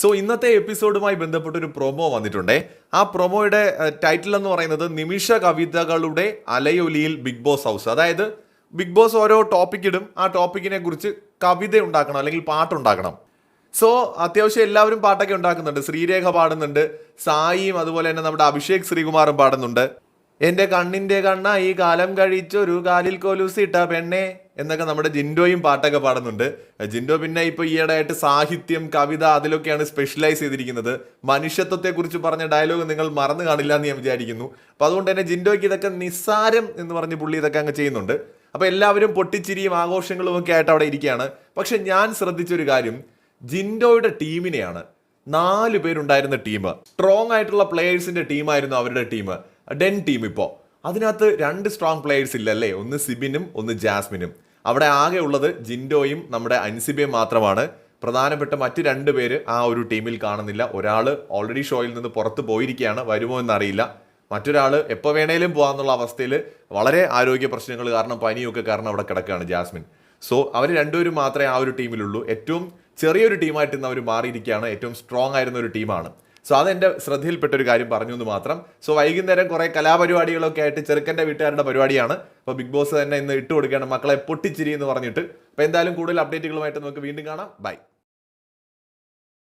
So ഇന്നത്തെ എപ്പിസോഡുമായി ബന്ധപ്പെട്ട ഒരു പ്രൊമോ വന്നിട്ടുണ്ട്. ആ പ്രൊമോയുടെ ടൈറ്റിൽ എന്ന് പറയുന്നത് നിമിഷ കവിതകളുടെ അലയൊലിയിൽ ബിഗ് ബോസ് ഹൗസ് അതായത് ബിഗ് ബോസ് ഓരോ ടോപ്പിക് ഇടും. ആ ടോപ്പിക്കിനെ കുറിച്ച് കവിത ഉണ്ടാക്കണം അല്ലെങ്കിൽ പാട്ടുണ്ടാക്കണം സോ അത്യാവശ്യം എല്ലാവരും പാട്ടൊക്കെ ഉണ്ടാക്കുന്നുണ്ട്. ശ്രീരേഖ പാടുന്നുണ്ട്. സായിയും അതുപോലെ തന്നെ നമ്മുടെ അഭിഷേക് ശ്രീകുമാറും പാടുന്നുണ്ട്. എന്റെ കണ്ണിന്റെ കണ്ണ ഈ കാലം കഴിച്ചൊരു കാലിൽ കൊലുസിട്ട പെണ്ണേ എന്നൊക്കെ നമ്മുടെ ജിൻഡോയും പാട്ടൊക്കെ പാടുന്നുണ്ട്. ജിൻഡോ പിന്നെ ഇപ്പൊ ഈയിടെ ആയിട്ട് സാഹിത്യം കവിത അതിലൊക്കെയാണ് സ്പെഷ്യലൈസ് ചെയ്തിരിക്കുന്നത്. മനുഷ്യത്വത്തെക്കുറിച്ച് പറഞ്ഞ ഡയലോഗ് നിങ്ങൾ മറന്നു കാണില്ല എന്ന് ഞാൻ വിചാരിക്കുന്നു. അപ്പോൾ അതുകൊണ്ട് തന്നെ ജിൻഡോയ്ക്ക് ഇതൊക്കെ നിസ്സാരം എന്ന് പറഞ്ഞ് പുള്ളി ഇതൊക്കെ അങ്ങ് ചെയ്യുന്നുണ്ട്. അപ്പോൾ എല്ലാവരും പൊട്ടിച്ചിരിയും ആഘോഷങ്ങളും ഒക്കെ ആയിട്ട് അവിടെ ഇരിക്കുകയാണ്. പക്ഷെ ഞാൻ ശ്രദ്ധിച്ചൊരു കാര്യം ജിൻഡോയുടെ ടീമിനെയാണ് നാല് പേരുണ്ടായിരുന്ന ടീം സ്ട്രോങ് ആയിട്ടുള്ള പ്ലേയേഴ്സിന്റെ ടീമായിരുന്നു അവരുടെ ടീം ഡെൻ ടീം ഇപ്പോൾ അതിനകത്ത് രണ്ട് സ്ട്രോങ് പ്ലേയേഴ്സ് ഇല്ലല്ലേ? ഒന്ന് സിബിനും ഒന്ന് ജാസ്മിനും. അവിടെ ആകെ ഉള്ളത് ജിൻഡോയും നമ്മുടെ അൻസിബയും മാത്രമാണ്. പ്രധാനപ്പെട്ട മറ്റ് രണ്ട് പേര് ആ ഒരു ടീമിൽ കാണുന്നില്ല. ഒരാൾ ഓൾറെഡി ഷോയിൽ നിന്ന് പുറത്ത് പോയിരിക്കുകയാണ്. വരുമോ എന്നറിയില്ല. മറ്റൊരാൾ എപ്പോൾ വേണേലും പോകാമെന്നുള്ള അവസ്ഥയിൽ വളരെ ആരോഗ്യ പ്രശ്നങ്ങൾ കാരണം പനിയൊക്കെ കാരണം അവിടെ കിടക്കുകയാണ് ജാസ്മിൻ. സോ അവർ രണ്ടുപേരും മാത്രമേ ആ ഒരു ടീമിലുള്ളൂ ഏറ്റവും ചെറിയൊരു ടീമായിട്ട് ഇന്ന് അവർ മാറിയിരിക്കുകയാണ്. ഏറ്റവും സ്ട്രോങ് ആയിരുന്ന ഒരു ടീമാണ് സോ അതെന്റെ ശ്രദ്ധയിൽപ്പെട്ട ഒരു കാര്യം പറഞ്ഞു എന്ന് മാത്രം. സോ വൈകുന്നേരം കുറേ കലാപരിപാടികളൊക്കെ ആയിട്ട് ചെറുക്കന്റെ വീട്ടുകാരുടെ പരിപാടിയാണ്. അപ്പോൾ ബിഗ് ബോസ് തന്നെ ഇന്ന് ഇട്ട് കൊടുക്കുകയാണ് മക്കളെ പൊട്ടിച്ചിരി എന്ന് പറഞ്ഞിട്ട്. അപ്പോൾ എന്തായാലും കൂടുതൽ അപ്ഡേറ്റുകളുമായിട്ട് നമുക്ക് വീണ്ടും കാണാം. ബൈ